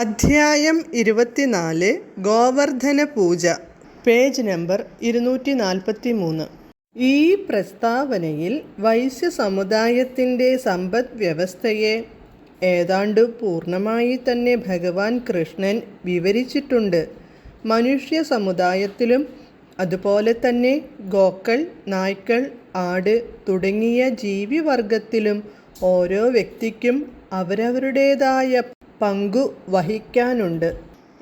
അധ്യായം ഇരുപത്തിനാല് ഗോവർദ്ധന പൂജ page number ഇരുന്നൂറ്റി നാൽപ്പത്തി മൂന്ന് ഈ പ്രസ്താവനയിൽ വൈശ്യ സമുദായത്തിന്റെ സമ്പദ് വ്യവസ്ഥയെ ഏതാണ്ട് പൂർണമായി തന്നെ ഭഗവാൻ കൃഷ്ണൻ വിവരിച്ചിട്ടുണ്ട്. മനുഷ്യ സമുദായത്തിലും അതുപോലെ തന്നെ ഗോക്കൾ നായ്ക്കൾ ആട് തുടങ്ങിയ ജീവിവർഗത്തിലും ഓരോ വ്യക്തിക്കും അവരവരുടേതായ പങ്കു വഹിക്കാനുണ്ട്.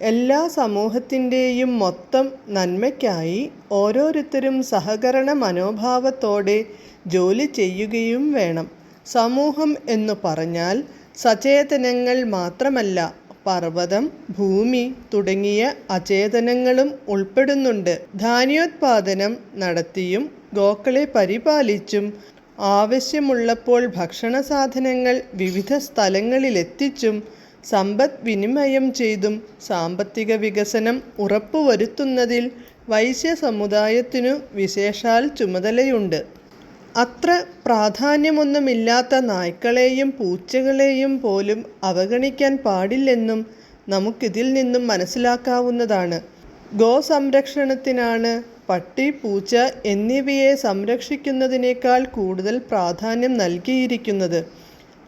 എല്ലാ സമൂഹത്തിന്റെയും മൊത്തം നന്മയ്ക്കായി ഓരോരുത്തരും സഹകരണ മനോഭാവത്തോടെ ജോലി ചെയ്യുകയും വേണം. സമൂഹം എന്നു പറഞ്ഞാൽ സചേതനങ്ങൾ മാത്രമല്ല പർവതം ഭൂമി തുടങ്ങിയ അചേതനങ്ങളും ഉൾപ്പെടുന്നുണ്ട്. ധാന്യോത്പാദനം നടത്തിയും ഗോക്കളെ പരിപാലിച്ചും ആവശ്യമുള്ളപ്പോൾ ഭക്ഷണ സാധനങ്ങൾ വിവിധ സ്ഥലങ്ങളിലെത്തിച്ചും സമ്പദ് വിനിമയം ചെയ്തും സാമ്പത്തിക വികസനം ഉറപ്പുവരുത്തുന്നതിൽ വൈശ്യ സമുദായത്തിനു വിശേഷാൽ ചുമതലയുണ്ട്. അത്ര പ്രാധാന്യമൊന്നുമില്ലാത്ത നായ്ക്കളെയും പൂച്ചകളെയും പോലും അവഗണിക്കാൻ പാടില്ലെന്നും നമുക്കിതിൽ നിന്നും മനസ്സിലാക്കാവുന്നതാണ്. ഗോസംരക്ഷണത്തിനാണ് പട്ടി പൂച്ച എന്നിവയെ സംരക്ഷിക്കുന്നതിനേക്കാൾ കൂടുതൽ പ്രാധാന്യം നൽകിയിരിക്കുന്നത്.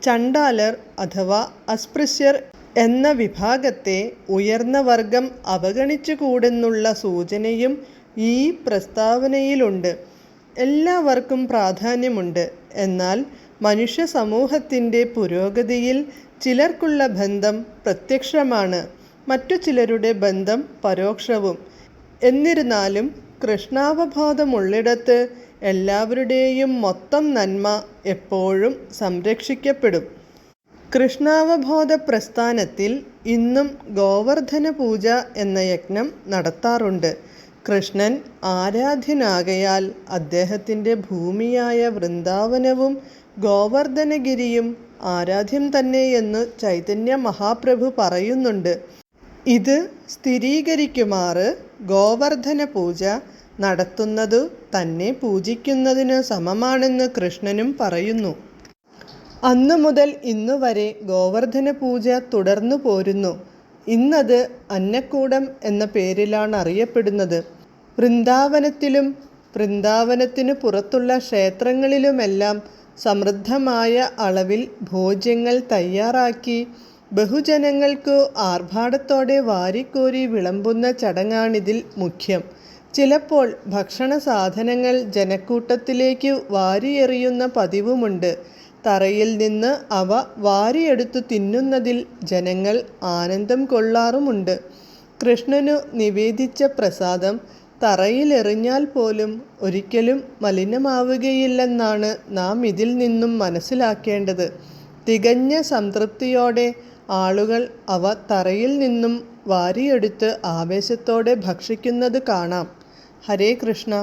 ചണ്ടാലർ അഥവാ അസ്പൃശ്യർ എന്ന വിഭാഗത്തെ ഉയർന്ന വർഗം അവഗണിച്ചുകൂടെന്നുള്ള സൂചനയും ഈ പ്രസ്താവനയിലുണ്ട്. എല്ലാവർക്കും പ്രാധാന്യമുണ്ട്. എന്നാൽ മനുഷ്യ സമൂഹത്തിന്റെ പുരോഗതിയിൽ ചിലർക്കുള്ള ബന്ധം പ്രത്യക്ഷമാണ്. മറ്റു ചിലരുടെ ബന്ധം പരോക്ഷവും. എന്നിരുന്നാലും കൃഷ്ണാവബോധമുള്ളിടത്ത് എല്ലാവരുടെയും മൊത്തം നന്മ എപ്പോഴും സംരക്ഷിക്കപ്പെടും. കൃഷ്ണാവബോധ പ്രസ്ഥാനത്തിൽ ഇന്നും ഗോവർദ്ധന പൂജ എന്ന യജ്ഞം നടത്താറുണ്ട്. കൃഷ്ണൻ ആരാധ്യനാകയാൽ അദ്ദേഹത്തിന്റെ ഭൂമിയായ വൃന്ദാവനവും ഗോവർദ്ധനഗിരിയും ആരാധ്യം തന്നെയെന്ന് ചൈതന്യ മഹാപ്രഭു പറയുന്നുണ്ട്. ഇത് സ്ഥിരീകരിക്കുമാറ് ഗോവർദ്ധന പൂജ നടത്തുന്നതു തന്നെ പൂജിക്കുന്നതിന് സമമാണെന്ന് കൃഷ്ണനും പറയുന്നു. അന്നു മുതൽ ഇന്നു വരെ ഗോവർദ്ധന പൂജ തുടർന്നു പോരുന്നു. ഇന്നത് അന്നക്കൂടം എന്ന പേരിലാണ് അറിയപ്പെടുന്നത്. വൃന്ദാവനത്തിലും വൃന്ദാവനത്തിനു പുറത്തുള്ള ക്ഷേത്രങ്ങളിലുമെല്ലാം സമൃദ്ധമായ അളവിൽ ഭോജ്യങ്ങൾ തയ്യാറാക്കി ബഹുജനങ്ങൾക്കു ആർഭാടത്തോടെ വാരിക്കോരി വിളമ്പുന്ന ചടങ്ങാണിതിൽ മുഖ്യം. ചിലപ്പോൾ ഭക്ഷണ സാധനങ്ങൾ ജനക്കൂട്ടത്തിലേക്ക് വാരിയെറിയുന്ന പതിവുമുണ്ട്. തറയിൽ നിന്ന് അവ വാരിയെടുത്തു തിന്നുന്നതിൽ ജനങ്ങൾ ആനന്ദം കൊള്ളാറുമുണ്ട്. കൃഷ്ണനു നിവേദിച്ച പ്രസാദം തറയിലെറിഞ്ഞാൽ പോലും ഒരിക്കലും മലിനമാവുകയില്ലെന്നാണ് നാം ഇതിൽ നിന്നും മനസ്സിലാക്കേണ്ടത്. തികഞ്ഞ സംതൃപ്തിയോടെ ആളുകൾ അവ തറയിൽ നിന്നും വാരിയെടുത്ത് ആവേശത്തോടെ ഭക്ഷിക്കുന്നത് കാണാം. ഹരേ കൃഷ്ണ